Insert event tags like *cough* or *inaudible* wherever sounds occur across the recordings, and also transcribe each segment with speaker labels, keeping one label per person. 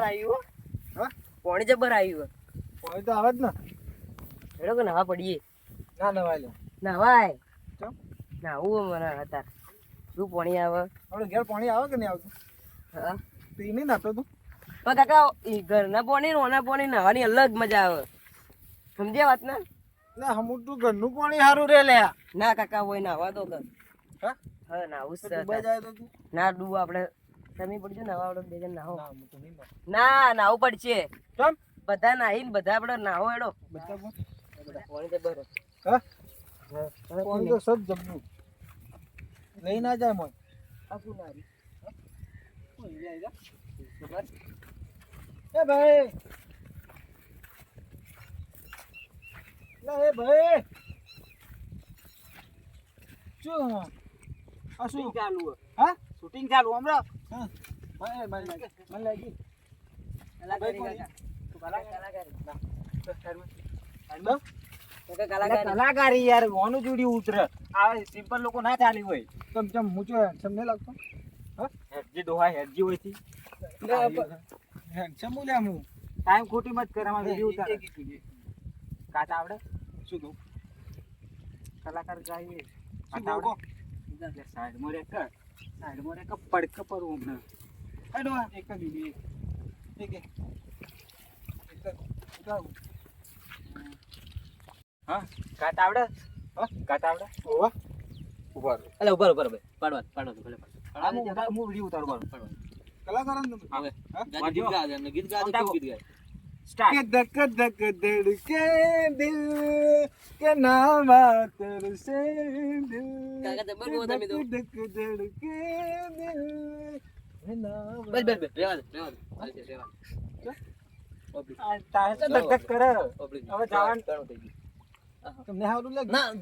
Speaker 1: જબર આવ્યું હો. પાણી જબર આવ્યું
Speaker 2: કોઈ તો આવે જ ને.
Speaker 1: એડો કે નવા પડીએ.
Speaker 2: ના નવાય લે
Speaker 1: નવાય? નાવું મને હતા શું પાણી આવે?
Speaker 2: હવે ઘેર પાણી આવે કે નહીં આવતું?
Speaker 1: હા.
Speaker 2: તો એ નહીં નાતો તું?
Speaker 1: પણ કાકા એ ઘરના પાણી ઓના પાણી નાવાની અલગ મજા આવે. સમજ્યા વાત ના?
Speaker 2: ના હમું તું ઘરનું પાણી સારું રે લે.
Speaker 1: ના કાકા હોય નાવા તો ઘર.
Speaker 2: હા?
Speaker 1: હા નાવું ના ડૂબ આપણે તમે પડજો નવા આવડે બે જણ નાહો.
Speaker 2: ના હું તો નહીં નાતો.
Speaker 1: ના પડશે. બધા બધા આપડે નાહો એડો
Speaker 2: બધા પણ? તો સજ જમનું લઈ ના જાય મોય.
Speaker 1: આપું નારી?
Speaker 2: એ ભાઈ. લે એ ભાઈ. શું? આ શું?
Speaker 1: ચાલુ
Speaker 2: હા?
Speaker 1: શૂટિંગ ચાલુ હમણાં?
Speaker 2: હા મને મને લાગી. મને લાગી.
Speaker 1: કલાકારી
Speaker 3: યાર ઓનું જોડી ઉતરે. આ સિમ્પલ લોકો ના ચાલી હોય.
Speaker 2: તમ ચમ હું જો હેન્ડસમ નહીં લાગતો?
Speaker 3: હેડજી ડોહા હેડજી હોય છે.
Speaker 2: હેન્ડસમ બોલ્યા હું?
Speaker 3: ટાઈમ ખોટી મત કરે આમાં વીડિયો ઉતારે. આવડે?
Speaker 2: શું કહું?
Speaker 3: કલાકાર ગાઈએ
Speaker 2: શું કહું
Speaker 3: સાઈડમાં કર. સાઈડમાં રે પડક પરું હમણાં.
Speaker 2: હેડો એક જ બીબી એક એક.
Speaker 3: હા? કાચ આવડે?
Speaker 2: હા?
Speaker 3: કાચ આવડે?
Speaker 2: ઓવા ઊભા રહો.
Speaker 1: અલે ઉભર ઉભર ભાઈ. પાડવા પાડવા ભલે
Speaker 3: હું વીડિયો ઉતારું
Speaker 2: કલાકાર?
Speaker 1: ગીત ગાય ગીત ગાય?
Speaker 2: કે ધક ધક ધડકે દિલ કે નામ તરસે દિલ. ધક ધક ધડકે દિલ
Speaker 1: બસ બસ બસ રેવા દે રેવા દે. રેવા દે.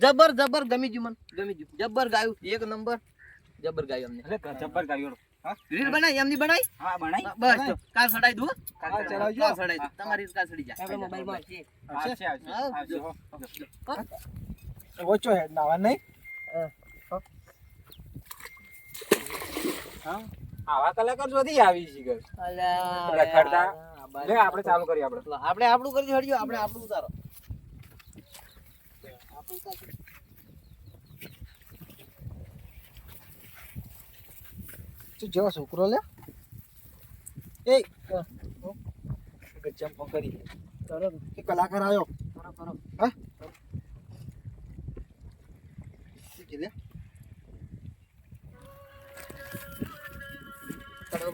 Speaker 1: જબર જબર ગમી ગયું મને. ગમી ગયું. જબર ગાયું. એક નંબર. જબર ગાયું અમને.
Speaker 3: જબર ગાયો.
Speaker 1: રીલ બનાવી એમની બનાવી
Speaker 3: હા બનાવી
Speaker 1: બસ કાલ સડાઈ દઉં
Speaker 3: કાલ. ચલાવજો.
Speaker 1: કાલ સડાઈ દઉં. તમારી કાલ સડી જાય.
Speaker 3: આપણે
Speaker 1: મોબાઈલમાં છે
Speaker 3: આવશે આવશે? આવશે.
Speaker 2: ઓછો હેડ નાવા નહીં.
Speaker 3: હા આવા કલાકાર જોધી આવી છે ઘર.
Speaker 1: અલા,
Speaker 3: રખડતા. લે આપણે ચાલુ કરીએ આપણે.
Speaker 1: આપણે આપણું કરી હડ્યો આપણે આપણું ઉતારો.
Speaker 2: તું જેવો છોકરો લે. એ ગજમ કરી
Speaker 1: તરત
Speaker 2: કે કલાકાર આવ્યો
Speaker 1: કરો કરો
Speaker 2: હા? શું કે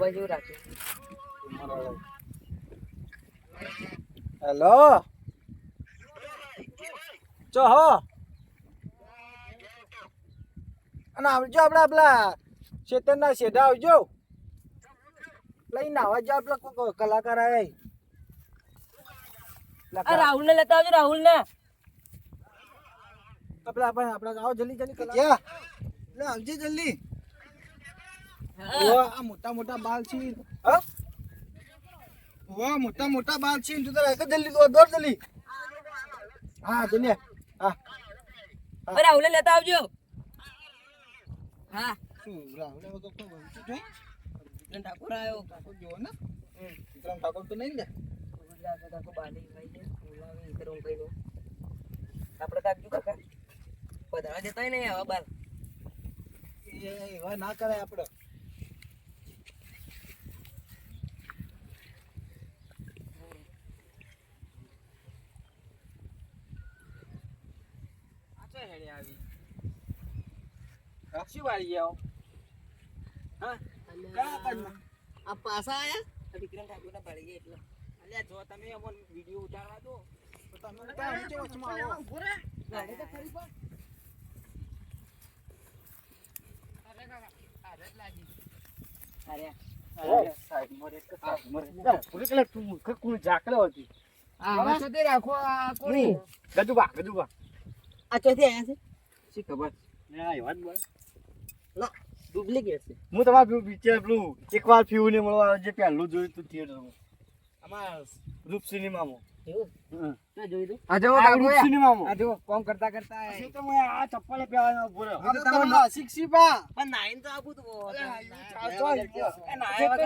Speaker 1: જેવું રાખ્યું
Speaker 2: હેલો? ચો હો. અને આવજો આપણે આપલા ચેતનના શેઢા આવજો. લઈને આવવા જાવ પેલા કલાકાર આવે.
Speaker 1: રાહુલ ને લેતા આવજો રાહુલ ને
Speaker 2: આપડે આપણે આપડે આવો જલ્દી જલ્દી કલાકાર લે આવજે જલ્દી. આ મોટા મોટા બાલ છે. હા? વાહ મોટા મોટા બાલ છે. તું તો એક જલ્દી દોડ દોડ જલ્દી. હા જલ્દી. હા.
Speaker 1: ને લેતા આવજો. હા.
Speaker 2: શું રાहुल વગર કોઈ બોલતું જોઈ
Speaker 1: વિક્રમ ઠાકોર આવ્યો.
Speaker 2: ઠાકોર જોવો ને. વિક્રમ ઠાકોર તો નહીં ને.
Speaker 1: આપણે આપજો કાકા. બધા જતા નહીં આવા બાર.
Speaker 2: એવા ના કરાય આપણે.
Speaker 3: આવી. શું વાળી આવો? હા
Speaker 1: આ પાસા આયા વિક્રમ ઠાકોર ના પાડી ગયા એટલે
Speaker 3: અલ્યા જો તમે અમને વિડિયો ઉતારવા દો
Speaker 2: તો તમે ઉતાર નીચે વચમાં આવો.
Speaker 1: અરે
Speaker 3: અરે સાઈડમાં રે કે સાઈડમાં રે પૂરી કલાક તું મૂર્ખ કોણ જાકલો હતી
Speaker 1: આ રાખો આ કોની
Speaker 3: ગજુબા ગજુબા
Speaker 1: આ ચોથી આયા છે?
Speaker 3: શી ખબર? ના એવા જ બોલ.
Speaker 1: ના. ડુપ્લિકેટ છે
Speaker 3: હું તમારું પિક્ચર પેલું એકવાર ફીવું ને મળવા જે પહેલું જોયું તું થિયેટરમાં આમાં રૂપ સિનેમામાં.
Speaker 1: ના જોઈ દઉં આ જો
Speaker 3: આ
Speaker 1: કાકો
Speaker 3: સિનેમામાં.
Speaker 1: આ જો કોમ કરતા કરતા
Speaker 3: પછી તો મેં આ ચપ્પલે પહેરવાનો ઊભો રહ્યો.
Speaker 2: આ તો તમારા શિક્ષી પા
Speaker 1: પણ નાઈન તો આપું તું
Speaker 3: ચાલતો હોય.
Speaker 1: એ ના,
Speaker 3: ક્ષેત્ર તો.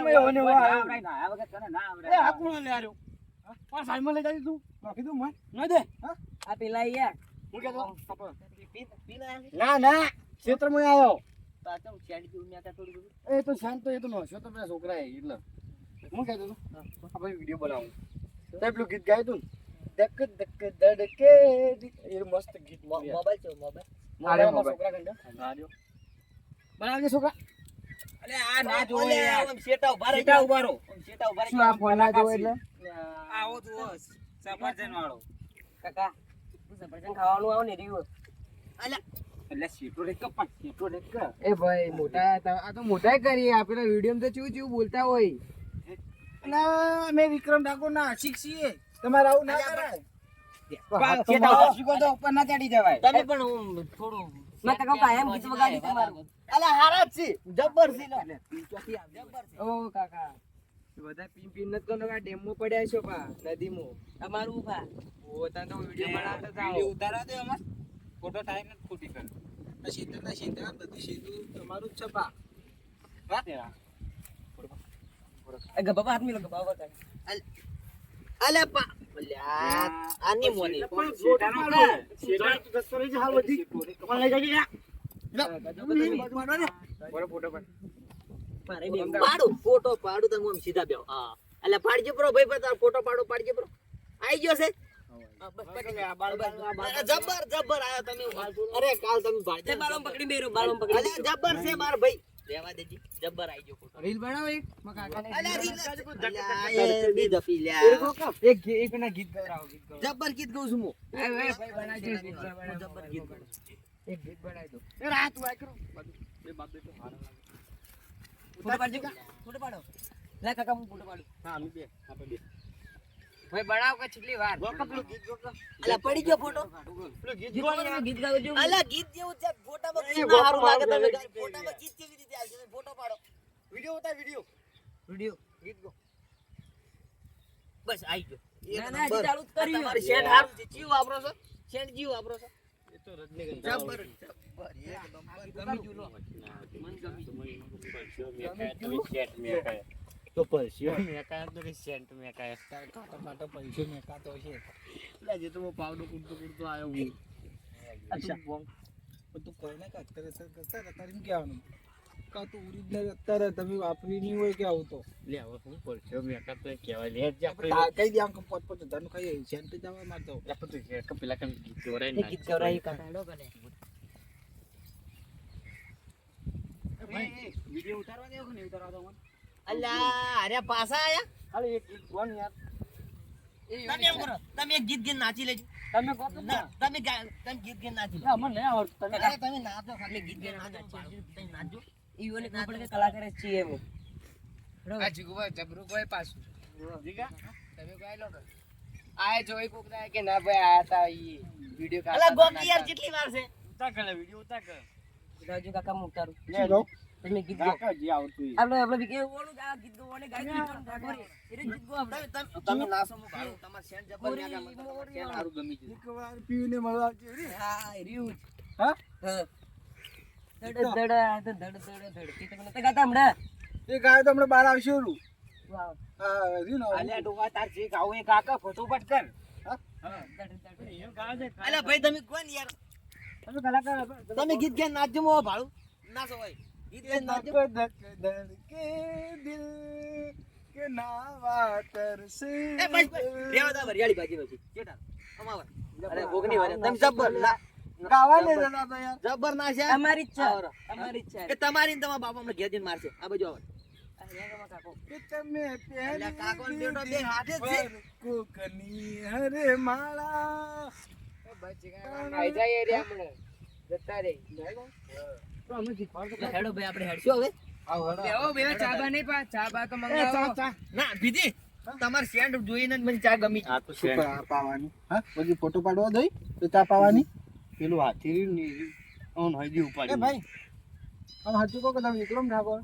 Speaker 3: મેં આવ્યો. એ તું.
Speaker 1: શેડ જેવું થોડું બધું?
Speaker 3: એ શાંત તો એ તો નોશો તો પેલા છોકરા એટલે. હું કહેતો હતો આપણે વીડિયો બનાવું. તો પેલું ગીત ગાયું તું ધક ધક ધડકે એ મસ્ત ગીત
Speaker 1: મોબાઈલ છે. મોબાઈલ
Speaker 3: મોબાઈલમાં છોકરા કંડા બનાવજે છોકરા?
Speaker 1: અલે આ ના જોવે. આમ શેટા ઊભા રહી
Speaker 3: શેટા ઊભા રહો.
Speaker 1: શેટા ઊભા રહી
Speaker 3: શું આ ફોન જોવે એટલે?
Speaker 1: આવો તો સફરજન વાળો કાકા સફરજન ખાવાનું આવો ને રીવો. અલ્યા
Speaker 3: એટલે સીટો રે કપટ સીટો રે
Speaker 4: એ ભાઈ મોટા આ તો મોટા કરીએ આપણે વીડિયો તો ચેવું ચેવું બોલતા હોય.
Speaker 2: ના અમે વિક્રમ ઠાકોર ના આશિક છીએ. તમારે આવું ના કરાય.
Speaker 1: પણ
Speaker 4: બધા પીન પીન પડ્યા છો પા નદીમાં.
Speaker 1: અમારું ઊભા
Speaker 4: ઓ વીડિયો બનાવતા જાઓ
Speaker 2: વીડિયો દે અમાર. ફોટો ટાઈમ નથી ખોટી કર આ સીધા ના શેતર આ બધી શેતું તમારું જ છે પા
Speaker 1: એ ગબ્બા હાથ મિલો ગબ્બા વગાડ અલે પા અલ્યા આની મોની.
Speaker 3: પણ શેટાનો કા તો દસ રહી છે બધી. પણ લઈ જજે
Speaker 4: ફોટો
Speaker 1: બી પાડું. ફોટો પાડું તમે સીધા બે હા. પાડજે બ્રો ભાઈ તારો ફોટો પાડો પાડજે બ્રો આઈ ગયો છે. જબ્બર જબ્બર આયો તમે અરે કાલ તમે ભાઈ બાળો પકડી બેરો બાળો પકડી અલે છે માર ભાઈ. લેવા દેજી જબ્બર આઈ ગયો
Speaker 4: રીલ બનાવો એક માં કાકાને.
Speaker 1: રીલ બી જપી લ્યા
Speaker 4: એક એક ના ગીત ગવડાવો ગીત ગવડાવો
Speaker 1: જબ્બર ગીત ગાઉં છું હું.
Speaker 4: એ ભાઈ ભાઈ ગીત બનાવજો.
Speaker 1: ગીત
Speaker 4: એક ગીત બનાવી દો.
Speaker 3: એ રાત વાય બે બાપ બે હારા લાગે.
Speaker 1: ફોટો પાડજો ફોટો પાડો. લે કાકા હું ફોટો પાડું.
Speaker 3: હા અમે બે આપણે બે.
Speaker 4: ભાઈ બનાવો કે છેલ્લી વાર?
Speaker 3: પેલું ગીત ગોતો
Speaker 1: અલ્યા પડી ગયો ફોટો.
Speaker 3: ગીત
Speaker 1: ગીત
Speaker 3: ગો
Speaker 1: ગાવાનું, ગીત જેવું. અલ્યા ગીત જેવું છે ફોટામાં ગીત ના હારું લાગે તમે ફોટામાં ગીત કેવી રીતે આવશે ફોટો પાડો.
Speaker 3: વિડિયો ઉતાર વિડિયો.
Speaker 1: વિડિયો.
Speaker 3: ગીત ગો.
Speaker 1: બસ આઈ ગયો.
Speaker 4: ના, ના, ચાલુ જ કર્યું.
Speaker 1: તમારી શેઠ હારું છે. જીવ વાપરો છો? શેઠ જીવ વાપરો છો?
Speaker 3: એ તો રજનીગંધા
Speaker 1: જબ્બર જબ્બર એકદમ ગમી ગયું મન ગમી ગયું.
Speaker 3: તો પરસ્યો મેં કાયા તો સેન્ટ મેં કાયા
Speaker 2: કાકા માટે પૈસો મેકાતો છે
Speaker 3: એટલે જે તો હું પાવડો કુડતો કુડતો આવ્યો હું
Speaker 1: અચ્છા તું બોમ.
Speaker 2: પણ તું કોઈને કાં અત્યારે સર કરતા તારે એમ કહેવાનું કા તો ઓરિજિનલ અત્યારે તમે વાપરી નહીં હોય કે આવું તો
Speaker 3: લે હવે હું પરસ્યો મેં કાયા તો કહેવાય લે જ
Speaker 2: આપણે કઈ દે આમ કે પોત પોત ધન ખાઈ સેન્ટ જવા આવા મારતો
Speaker 3: આપણે તો કે પેલા કમ ગીત ગવરાય
Speaker 1: ના ગીત ગવરાય કાડો બને.
Speaker 3: વિડિયો ઉતારવા દેવો કે નહીં ઉતારવા દો મને
Speaker 1: અલ્યા અરે પાછા આયા.
Speaker 3: ખાલી એક ગીત ગો યાર.
Speaker 1: તમે એમ કરો તમે એક ગીત ગીત નાચી લેજો.
Speaker 3: તમે કહો તો.
Speaker 1: તમે તમે ગીત ગીત નાચી લો
Speaker 3: અમને નહીં આવડતું. તમે
Speaker 1: તમે નાચો ખાલી ગીત ગીત નાચો તમે નાચજો ઈઓને ખબર કે કલાકાર જ છીએ એમ
Speaker 4: આ જીગુભાઈ જબરુભાઈ પાછું.
Speaker 3: જીગા?
Speaker 4: તમે કોઈ લો આય જોઈ કોક ના કે ના ભાઈ આયા તા ઈ વિડિયો
Speaker 1: અલા ગોકી યાર કેટલી વાર છે?
Speaker 3: ઉતા કરે વિડિયો ઉતા કર.
Speaker 1: રાજુ કાકા હું
Speaker 3: લે લો
Speaker 1: તમે ગીત
Speaker 3: આવતું
Speaker 1: આપણે આપણે ગીત એટલે ગીત આપણે તમે નાસો હું તમાર જબર ના હારું ગમી
Speaker 2: એકવાર મળવા આવજે રે.
Speaker 1: હા
Speaker 2: હા?
Speaker 1: હા. તમે નતા ગાતા હમણાં.
Speaker 2: એ ગાય તો હમણાં બહાર આવશે હા રહ્યું ને
Speaker 3: અલ્યા ડોવા તાર જે ગાવું એ કાકા કર
Speaker 1: ધડ ધડ
Speaker 3: એમ ગાવા દે
Speaker 1: અલા ભાઈ તમે કોણ યાર?
Speaker 3: તમે કલાકાર.
Speaker 1: તમે ગીત ગાઈને નાચજો મો ભાડું. નાચો ભાઈ
Speaker 2: ધક ધક ધડકે દિલ કે નાવા તરસે
Speaker 1: એ બસ રેવા દા વરિયાળી બાજી બાજી કેટા અમાવા અરે ભોગની વારે તમે જબ્બર ના.
Speaker 2: ગાવા ને જતા તો યાર.
Speaker 1: જબર ના છે. અમારી ઈચ્છા અમારી ઈચ્છા કે તમારી ને તમારા બાપા અમને ઘેર જઈને મારશે. આ બાજુ આવો.
Speaker 2: તમે
Speaker 1: અલ્યા કાકો ને
Speaker 2: પહેરી
Speaker 1: બેટો બે હાથે જ
Speaker 2: કોકની હરે માળા.
Speaker 4: બચી જાય જતા રે.
Speaker 1: હેડો ભાઈ આપણે હેડશું હવે.
Speaker 4: બેહો બેહો ચા બા નહીં પા ચા બા તો
Speaker 2: ચા
Speaker 4: મંગાવો
Speaker 1: ના બીજી તમાર સેન્ટ જોઈને જ મને ચા ગમી
Speaker 3: આ તો
Speaker 2: પાવાની. હા પછી ફોટો પાડવા દઈ તો ચા પાવાની.
Speaker 3: પેલું હાથી ઓન ઉપાડી.
Speaker 2: ભાઈ આમ સાચું કહો કે તમે વિક્રમ ઠાકોર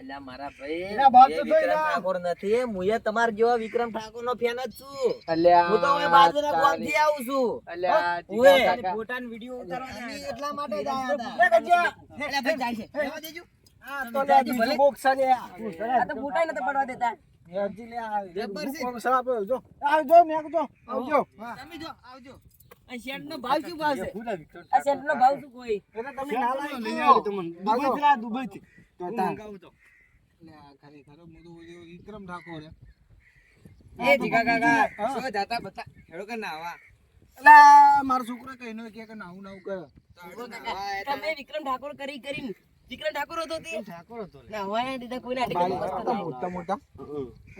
Speaker 5: અલ્યા મારા ભાઈ વિક્રમ ઠાકોર નથી મુએ તમારા જેવા વિક્રમ ઠાકોર નો ફેન જ છું
Speaker 6: અલ્યા
Speaker 5: હું તો હવે બાજુના
Speaker 6: તારી-
Speaker 5: ગામથી આવું છું
Speaker 6: કાકા.
Speaker 5: ફોટાનો વીડિયો ઉતારવા
Speaker 2: એટલા માટે જ આયા હતા.
Speaker 5: લે ભાઈ જાય છે. રહેવા દેજો.
Speaker 2: આ તો લે બીજું બોક્સ છે
Speaker 5: આ તો ફોટા નતા પડવા દેતા
Speaker 2: હેરજી લે આ.
Speaker 5: જબ્બર છે.
Speaker 2: બોક્સ આપો, જો. આવજો, મેકજો. આવજો. હા.
Speaker 5: તમે જો આવજો આ શેઠ નો ભાવ શું ભાવ છે આ શેઠ નો ભાવ શું કોઈ
Speaker 2: તમે ના લાવી
Speaker 3: લઈ
Speaker 2: દો.
Speaker 3: આવ્યો તો મને.
Speaker 2: આવજો.
Speaker 3: દુબઈથી લાવ્યો, દુબઈથી.
Speaker 2: તો
Speaker 3: હું તો.
Speaker 2: લે આ ખરેખર હું તો વિક્રમ ઠાકોર
Speaker 6: એ જીગા કાકા શું જતા બતા હેડો કે નાવા
Speaker 2: એટલે મારો છોકરો કઈ નો કે કે નાવું નાવું કરે.
Speaker 5: તમે વિક્રમ ઠાકોર કરી કરીને વિક્રમ ઠાકોર હતો તે?
Speaker 3: ઠાકોર હતો
Speaker 5: ના હોય દીધા કોઈ ના
Speaker 2: બાઈ
Speaker 5: મસ્ત
Speaker 2: હતા
Speaker 5: હતા.
Speaker 2: મોટા મોટા.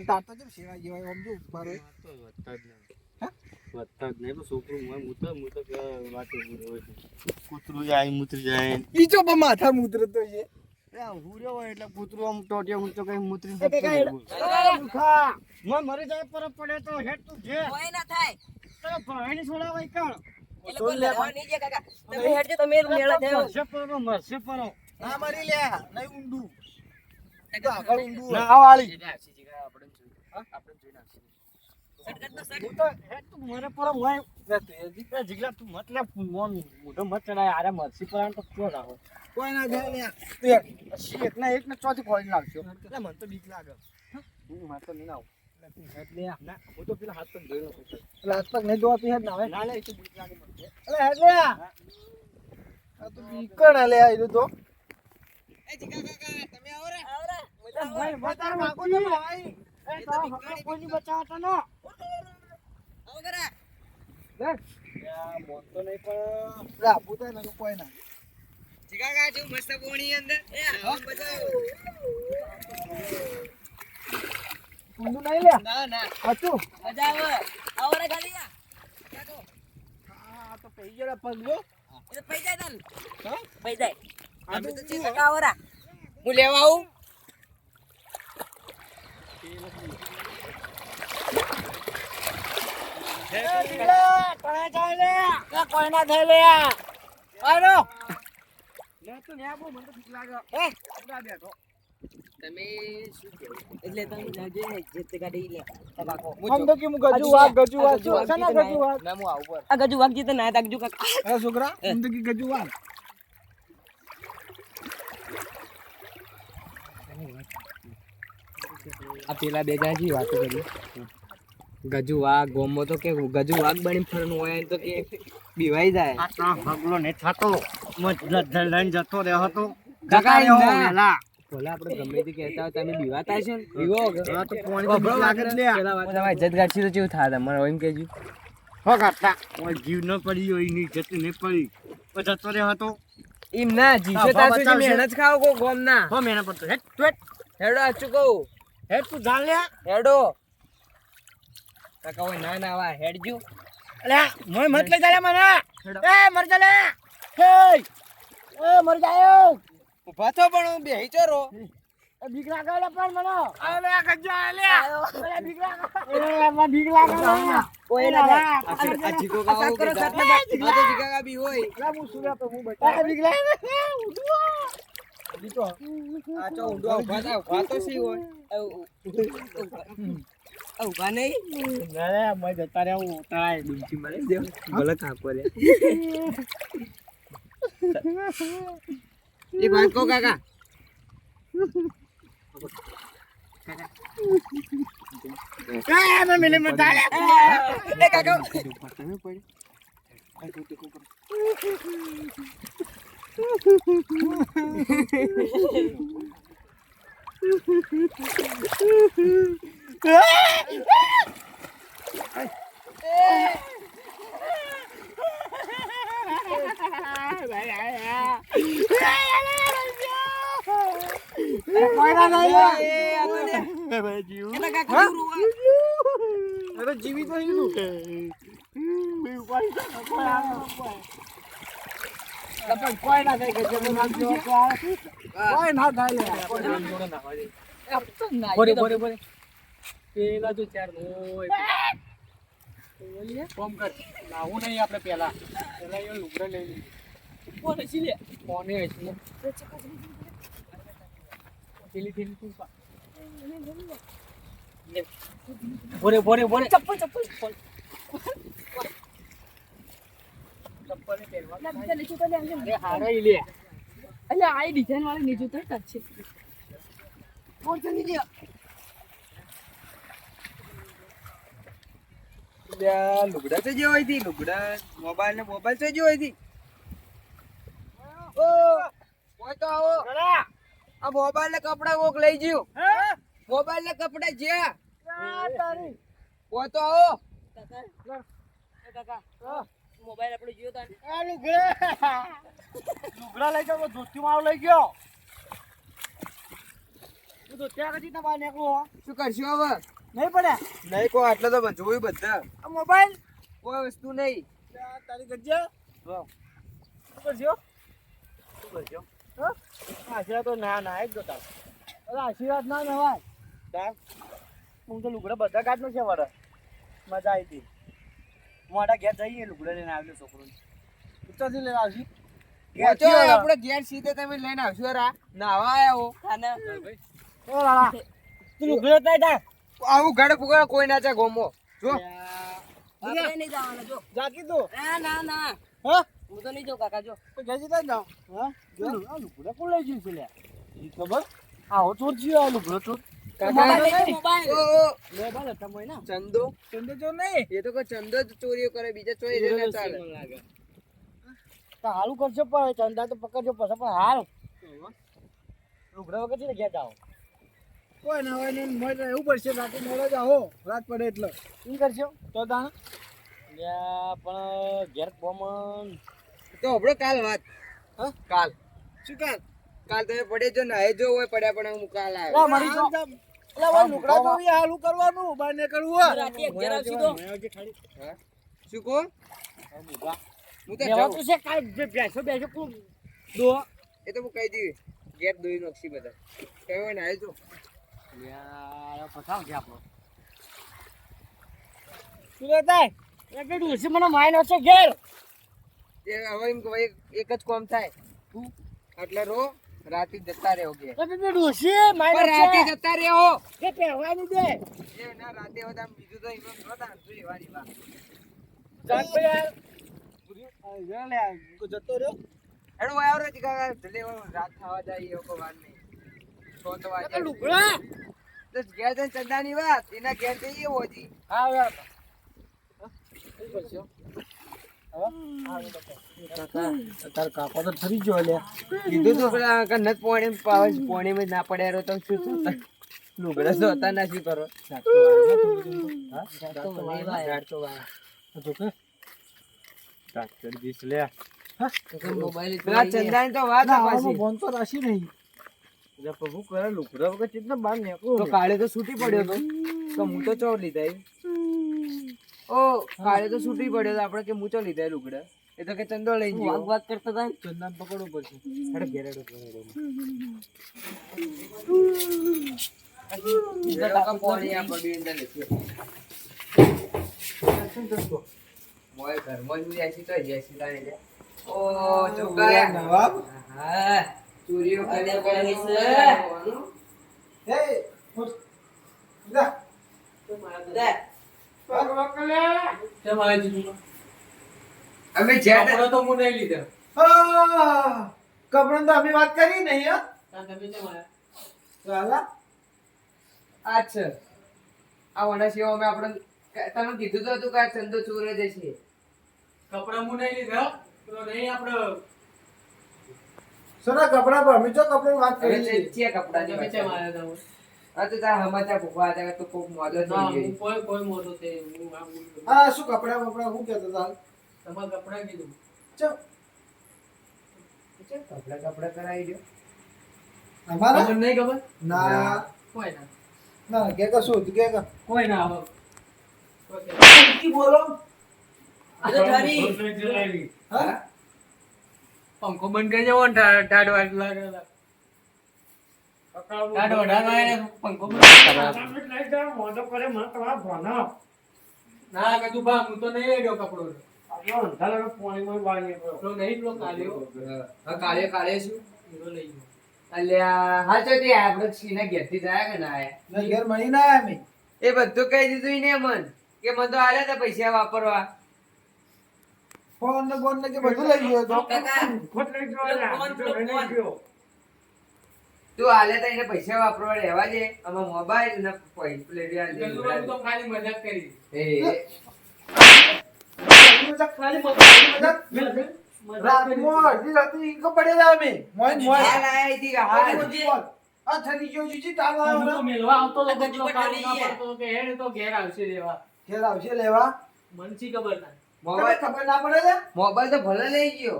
Speaker 2: તાર તો જેમ સેવા જેવા આમ જો
Speaker 3: તો વધતા જ નહીં. વધતા નહીં. છોકરું હોય, વાતે. કૂતરું જાય મૂતરી જાય.
Speaker 2: બીજો પણ માથા મૂત્ર તો છે.
Speaker 3: હુર્યો હોય એટલે કૂતરું આમ ટોટિયો હું તો કઈ મૂતરી મરી જાય પર પડે તો હેડ તું જે
Speaker 5: કોઈ ના થાય.
Speaker 3: તને ભાઈની છોડાવાય કાં?
Speaker 5: એ લોકો લેવા કાકા. તમે હેડજો તમે મેળા થયો
Speaker 3: મરશે પરો, મરશે પરો.
Speaker 2: ના મારી લે નહીં ઊંડું. આગળ ઊંડું
Speaker 3: ના, વાળી. તો તું
Speaker 2: તું
Speaker 3: જીગલા તું મત લે મોન મોઢો મત ચડાય આરે મરસી પર તો ક્યો રાખો
Speaker 2: કોઈ ના જાય એક.
Speaker 3: એક ના એક ને ચોથી ખોલી નાખશો
Speaker 2: એટલે મને તો બીક લાગે.
Speaker 3: હું? માર તો નહીં આવું
Speaker 2: તું હેડ લે
Speaker 3: ના હું તો પેલા હાથ તો જોઈ લઉં. છું
Speaker 2: એટલે હાથ પગ નહીં ધોવાતું હેડ ના આવે
Speaker 3: ના લે એ તો બીક લાગે મને.
Speaker 2: એટલે હેડ લે આ તો બીકણ હે લે આ તો.
Speaker 6: એ જીગા કાકા તમે આવો રે
Speaker 3: ભાઈ, બતાવ નાખો ને ભાઈ. એ તારા હકનો કોઈની બચાવતા ન.
Speaker 5: આવો કરા
Speaker 2: લે.
Speaker 3: યા, મોન તો નહીં પણ
Speaker 2: લે આપું તો તો કોઈ ના.
Speaker 6: જીગા કાકા જો મસ્ત પોણી અંદર. એ આવો
Speaker 2: નહીં લે.
Speaker 6: ના ના.
Speaker 2: હતું
Speaker 5: મજા આવે ખાલી આ.
Speaker 2: તો પઈ ગયેલા પગ
Speaker 5: એ પૈ જાય તન.
Speaker 2: હા?
Speaker 5: પૈ જાય.
Speaker 2: આ તો
Speaker 5: તો ચિંતા કાવો રા
Speaker 6: હું લેવા આવું?
Speaker 2: કોઈ ના થઈ લે આરો છોકરા?
Speaker 6: આ પેલા બે જણા વાતો કરી. ગજુ વાઘ ગોમો તો કે ગજુ વાઘ બની ફરનું હોય તો કે બીવાઈ જાય.
Speaker 3: આટલા તો ને થતો. લઈને જતો રહ્યો હતો.
Speaker 6: કાકા, ના. ભલે આપણે ગમે તે કહેતા હોય તમે બીવાતા છો ને. બીવો
Speaker 3: તો પોણી તો બીક લાગે જ લે.
Speaker 6: તમારે ઇજ્જત ગાંઠી તો કેવું થાય મને એમ કહેજો
Speaker 3: હો કાકા, ઓય જીવ ન પડી હોયની ઇજ્જત નહીં પડી. ઓ જતો રહ્યો હતો.
Speaker 6: એમ ના જીશે
Speaker 3: હા,
Speaker 6: સુધી મહેનત ખાવ કો ગોમ ના.
Speaker 3: હો મહેનત પડતો તો હેટ
Speaker 6: હેડો. આચું કહું?
Speaker 3: હેડ તું જાણ લે
Speaker 6: હેડો. કાકા હોય ના ના આવા હેડજો.
Speaker 3: અલ્યા મોય મત લઈ જાય મને. એ મર જા લે. હે એ મર જાયો
Speaker 6: ઊભા થો પણ હું બેહી ચોરો
Speaker 3: એ બીક લાગે લે પણ મને. અલે ગજા લે અલે બીક લાગે એ મને બીક લાગે લે.
Speaker 5: ના
Speaker 6: આ જીકો
Speaker 5: આ સાત કરો, સાત ના
Speaker 6: આ તો જીકા કા બી હોય
Speaker 2: લે હું સુર્યા તો હું બચા
Speaker 3: બીક લાગે
Speaker 2: બીતો
Speaker 6: આ ચો ઊંડો ઊભા થા. ઊભા તો સી હોય? ઊભા નહીં?
Speaker 3: અરે મય જતા રે હું ઉતરાય
Speaker 6: ડૂમચી મારે દેવ ભલે કાકો રે. એ વાત કો કાકા.
Speaker 3: એ મને મિલે મત લે
Speaker 6: એ કાકા. *laughs*
Speaker 3: કોઈ ના
Speaker 6: એ આ તો લે.
Speaker 3: એ ભાઈ જીવ
Speaker 5: એટલે કાકા ગુરુ આ.
Speaker 2: અરે જીવી તો
Speaker 3: કોઈ ના થાય
Speaker 2: કોઈ ના થાય
Speaker 3: બોરે બોરે બોરે પેલા તો ચાર હોય કોમ કર. નાવું નહીં આપણે પેલા પેલા એ લુગડા લઈ
Speaker 5: કોણ હસી લે.
Speaker 3: કોને હશે
Speaker 4: પેલી થેલી તું પા.
Speaker 6: બોરે બોરે બોરે
Speaker 4: ચપ્પલ ચપ્પલ. ચપ્પલ. પહેરવા
Speaker 5: લા, લે,
Speaker 4: અરે હારે લે.
Speaker 5: અલ્યા, આ ડિઝાઇન વાળી નીચું તો ટચ છે.
Speaker 4: બોલ ગયા
Speaker 6: લ્યા, લુગડા તો જે હોય તી લુગડા મોબાઈલ ને મોબાઈલ તો જે હોય તી ઓ કોઈ તો આવો. આ મોબાઈલ ને કપડા કોક લઈ ગયું. મોબાઈલ ને કપડા જ્યાં. કોઈ તો આવો.
Speaker 5: મોબાઈલ આપણે જોયો તા
Speaker 2: લુગડા. લુગડા લઈ જાવ ધોતી મારો લઈ ગયો. તું તો કદી નીકળો
Speaker 6: શું કરશું હવે?
Speaker 2: નહીં પડ્યા
Speaker 6: નહીં કોઈ આટલો તો જોયું બધા.
Speaker 2: આ મોબાઈલ?
Speaker 6: કોઈ વસ્તુ નહીં.
Speaker 2: તારી ગજ્જા? શું કરજો શું કરજો હા? આશીર્વાદ તો ના ના જ જોતા. અરે આશીર્વાદ ના નવાય. તાર હું તો લુગડા બધા કાઢનો છે વડે મજા આવી હતી. મોટા ઘેર જઈએ લુગડા લઈને આવ્યો છોકરો ઉત્તરથી લઈને આવશી
Speaker 6: આપણે ઘેર સીધે તમે લઈને આવશો રા. નાવા આવ્યા. હો
Speaker 2: ભાઈ તું લુગડા તા.
Speaker 6: આવું ઘડે ફુગડે કોઈ ના છે ગોમો. જો.
Speaker 5: આપણે નહીં જવાના જો. ના ના ના.
Speaker 2: હા?
Speaker 5: હું તો નહીં જાઉં કાકા જો.
Speaker 2: તો ઘેર જતા જાવ હા? જો. આ લુગડા કોણ લઈ ગયું છે લે ઈ ખબર આવો ચોર થયો આ લુગડો ચોર. ના?
Speaker 6: ચંદો.
Speaker 2: ચંદે ચોર નહીં?
Speaker 6: એ તો કોઈ ચંદો જ ચોરીઓ કરે બીજા ચોરી ના ચાલે.
Speaker 2: તો હાલું કરશો પણ ચંદા તો પકડજો પછી પણ હાલ લુગડા વગર છે ઘેર જાઓ. કોઈ ના હોય ને મોય રહેવું પડશે રાતે મળે જ આવો રાત પડે એટલે. શું કરશો? તો તાણ? પણ ઘેર કોમન.
Speaker 6: તો આપણે કાલ વાત.
Speaker 2: હા?
Speaker 6: કાલ.
Speaker 2: શું કાલ?
Speaker 6: કાલ તમે પડે જો ને જો હોય પડ્યા પણ હું કાલ આવ્યો.
Speaker 2: મારી જો એટલે હવે લુકડા તો હાલું કરવાનું બહાર ને કરવું
Speaker 5: રાતે ઘેર આવશે તો.
Speaker 6: હા? શું કહો? હું તો જાઉં.
Speaker 2: તો છે કાલ બેસો બેસો કુ દો.
Speaker 6: એ તો હું કહી દઉં ગેટ દોઈ નોક્ષી બધા. કહેવાય ને આવજો રો બીજું તો
Speaker 2: લે જતો રહ્યો
Speaker 6: ભાઈ આવરો કાકા રાત થવા જાય એવો વાત નહીં તો તો
Speaker 2: તો
Speaker 6: ઘેર જઈને ચંદાની વાત એના ઘેર જઈએ
Speaker 2: હા તાર કાકો તો ઠરી ગયો લે
Speaker 6: કીધું તું. પેલા કન્નત પોણી પાવસ પોણી માં ના પડ્યા રહો તો શું શું લુગડા તો હતા ના શું કરો?
Speaker 5: મોબાઈલ
Speaker 6: પેલા ચંદાની તો વાત આ પાછી.
Speaker 2: ફોન તો રાશી નહીં
Speaker 6: પ્રભુ કરે લુગડા વગર ચેતના બાર નીકળો તો કાલે તો છૂટી પડ્યો તો. તો હું તો ચો લીધા ઓ કાલે તો છૂટી પડ્યો તો આપણે કે હું ચો લીધા ઈ એ તો કે ચંદો લઈ ગયો.
Speaker 5: વાત કરતા હતા
Speaker 2: ચંદન પકડવું પડશે.
Speaker 6: હેડો ઘેર હેડો ઘેર હેડો.
Speaker 5: બીજા
Speaker 6: હેડો
Speaker 5: કાકા
Speaker 6: કા પોણી આ પડ્યું અંદર લેખીએ. મોય ઘરમાં જ બેસી તો બેસી તાણે લે. ઓ ચોકા
Speaker 2: નવાબ.
Speaker 6: હા. ચોરીઓ કરે.
Speaker 2: હે લા
Speaker 6: અમે જ્યાં
Speaker 4: તો હું નહીં લીધા
Speaker 2: હા કપડાં તો અમે વાત કરી નહીં હા? ચાલા
Speaker 6: આ વના સેવા અમે આપણે તમે કીધું તો હતું કે આ ચંદો ચોરે જશે
Speaker 4: કપડાં હું નહીં લીધા તો નહીં આપણે
Speaker 2: સોના કપડા પર અમે જો કપડાં વાત કરી
Speaker 6: છે. કપડા
Speaker 4: જો મેચે મારે તો
Speaker 6: આ તો તાર હમાચા ભૂખવા હતા તો કોક
Speaker 4: મોડો
Speaker 6: થઈ
Speaker 4: કોઈ કોઈ મોડો તે હું
Speaker 2: શું કપડા કપડા હું કહેતા હતા?
Speaker 4: તમાર કપડા કીધું.
Speaker 6: ચો. કપડા કપડા કરાવી દો.
Speaker 2: અમારા?
Speaker 4: નહીં ખબર?
Speaker 2: ના.
Speaker 4: કોઈ ના.
Speaker 2: ના કે કા શું કે કા?
Speaker 4: કોઈ ના આવે કી
Speaker 2: બોલો?
Speaker 5: આ તો ઠરી.
Speaker 2: હા?
Speaker 4: પંખો બંધ કરી જવો ને ઠાડો આગ લાગે લા. ઠાડો અઢાર વાગે કરે મને તમારા ભણો ના કીધું બા હું તો નહીં લેડ્યો કપડો
Speaker 6: એ બધું કહી દીધું ને મન કે મને તો આલ્યા તા પૈસા વાપરવા.
Speaker 2: ફોન ને બોન ને કે બધું લઈ ગયો તો
Speaker 6: તું આલ્યા તા એને પૈસા વાપરવા રહેવા દે. આમાં મોબાઈલ ને પૈ- પ્લેટ આ દે.
Speaker 4: ગજુભાઈ તો ખાલી મજાક કરી.
Speaker 6: એ.
Speaker 2: રાતમાં અડધી રાતે ઈંકો પડેલા અમે. મોય મોય.
Speaker 6: હાલ આયા ઈ હાલ
Speaker 2: આ થતી ગયો છે તાવ આવ્યો
Speaker 4: તો મેલવા આવતો તો કેટલો કામ ના પડતો કે હેડ તો ઘેર આવશે લેવા.
Speaker 2: ઘેર આવશે લેવા.
Speaker 4: મને ખબર ના.
Speaker 6: મોબાઈલ
Speaker 2: ખબર ના પડે છે
Speaker 6: મોબાઈલ તો ભલે લઈ ગયો.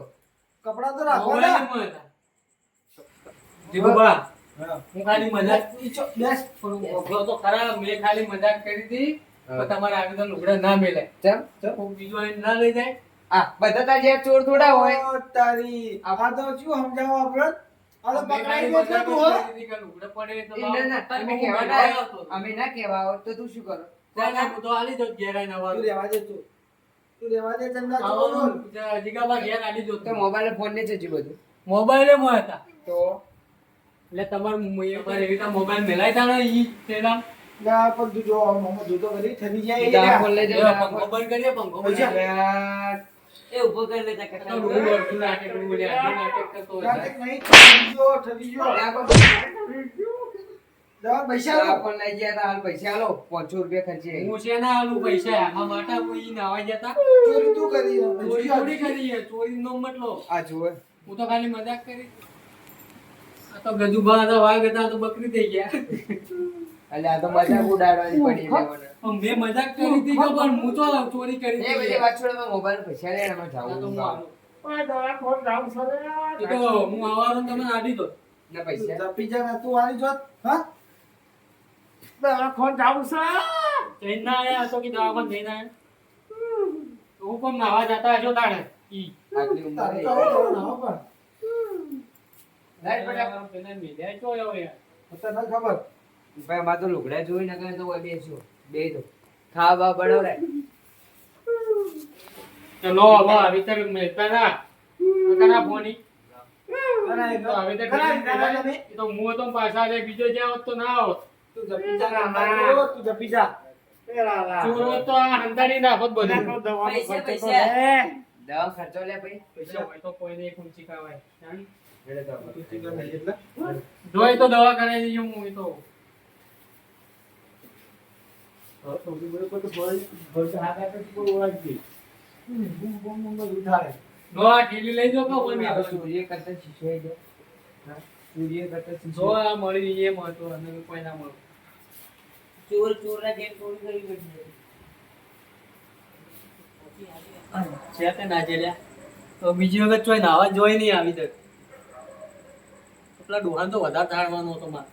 Speaker 2: કપડા તો
Speaker 4: રાખો ને. જીગુભા,
Speaker 2: હા.
Speaker 4: ખાલી મજાક
Speaker 2: ઈચો, બેસ.
Speaker 4: પણ તો ખરા મેં ખાલી મજાક કરી હતી પણ તમારે આગળ તો લુગડા ના મેલે
Speaker 6: ચમ
Speaker 4: હું બીજો ના લઈ જાય.
Speaker 6: આ બધા તાર જે ચોર થોડા હોય.
Speaker 2: તારી આ તો શું સમજાવો આપણે તો તું
Speaker 4: તો
Speaker 6: અમે ના કેવા તો તું શું કરો?
Speaker 4: તો આલી દો ઘેરાય નવા
Speaker 2: તું
Speaker 4: રેવા
Speaker 2: રહેવા દે તું તું
Speaker 4: દઉં.
Speaker 6: તો. મોબાઈલ ફોન ને છે બધું.
Speaker 4: મોબાઈલે માં હતા.
Speaker 6: તો?
Speaker 4: એટલે તમારે તમારે એવી રીતે મોબાઈલ મેલાય તા ને ઈ તેના.
Speaker 2: ના પણ તું જો મોમો જોતો કરી થતી જાય
Speaker 6: તું તો આ
Speaker 2: એટલે.
Speaker 6: ફોન લઈ જા
Speaker 4: પંખો બંધ કરીએ પંખો બંધ
Speaker 5: એ ઊભો કરી લેતા કાકા
Speaker 4: રૂમ અડધું નાટક રૂમ નાટક કરતો
Speaker 2: નાટક નહીં, થતી ગયો, થતી ગયો.
Speaker 6: પણ
Speaker 2: દવા પૈસા લો.
Speaker 6: ફોન લઈ ગયા તા હાલ પૈસા આલો પાંચસો રૂપિયા ખર્ચી
Speaker 4: હું છે ના આલું પૈસા આમાં માટે હું ઈ નાવા જતા
Speaker 2: ચોરી તું કરી
Speaker 4: ચોરી થોડી કરી ચોરી નો મતલબ.
Speaker 6: આ જુઓ.
Speaker 4: હું તો ખાલી મજાક કરી. આ તો ગજુભા હતા વાઘ હતા તો બકરી થઈ ગયા.
Speaker 6: એટલે આ તો મજાક ઉડાડવાની પડી લેવાના
Speaker 4: મેં મજાક કરી હતી પણ હું તો ચોરી કરી
Speaker 6: એ બધી વાત છોડો મોબાઈલ પૈસા લે એમાં
Speaker 4: આ તો હું આલું.
Speaker 2: આ દવા કોણ ડાઉન કરે
Speaker 4: તો હું આવવાનો તમે આડી દો
Speaker 6: ના પૈસા.
Speaker 2: જપી જા ને તું આવી જોત હા? દવા કોણ ડાઉન છે?
Speaker 4: જઈને ના આયા તો કે દવાખાને જઈને આયા હું પણ નાવા જતા હશો તાણે ઈ.
Speaker 6: આટલી ઉંમર.
Speaker 2: તારે તો
Speaker 6: ગઈ.
Speaker 2: પણ.
Speaker 6: લાઈટ ફટાફટ.
Speaker 4: પેલા મેલ્યા છો હવે યાર.
Speaker 2: તને ખબર.
Speaker 6: ભાઈ અમારે તો લુગડા જોઈ નકર તો ઓય બેસો બે તો. ખા બા બનાવડે
Speaker 4: ચલો હવે આવી તર મેલતા ના કના ફોની? તો હું તો પાછા લે બીજો જ્યાં હોત તો ના હોત.
Speaker 2: તું જપી જા તું જપી જા. પેલા લા
Speaker 4: ચોર હોત તો આ હંતાડી બધું
Speaker 5: પૈસા પૈસા.
Speaker 6: દવા ખર્ચો લે ભાઈ.
Speaker 4: પૈસા હોય તો કોઈને એક ઊંચી ખાવાય જાણ?
Speaker 6: એટલે તો
Speaker 4: જોઈ તો દવા કરાવી દઈએ હું તો. જો આ ઠેલી લઈ જાઓ કે કોઈ
Speaker 6: હવે
Speaker 4: નહીં.
Speaker 6: સૂર્ય શીશો જો
Speaker 4: આ મળી એ મળતો અને કોઈ ના મળે.
Speaker 5: ચોર ચોર ના જેમ ચોરી કરી બેઠી
Speaker 4: છે તે ના જેલ્યા તો બીજી વખત ચોય નાવા જોઈ નહીં આવી તક. પેલા ડોહાન તો વધારે તાળવાનો હતો મારે.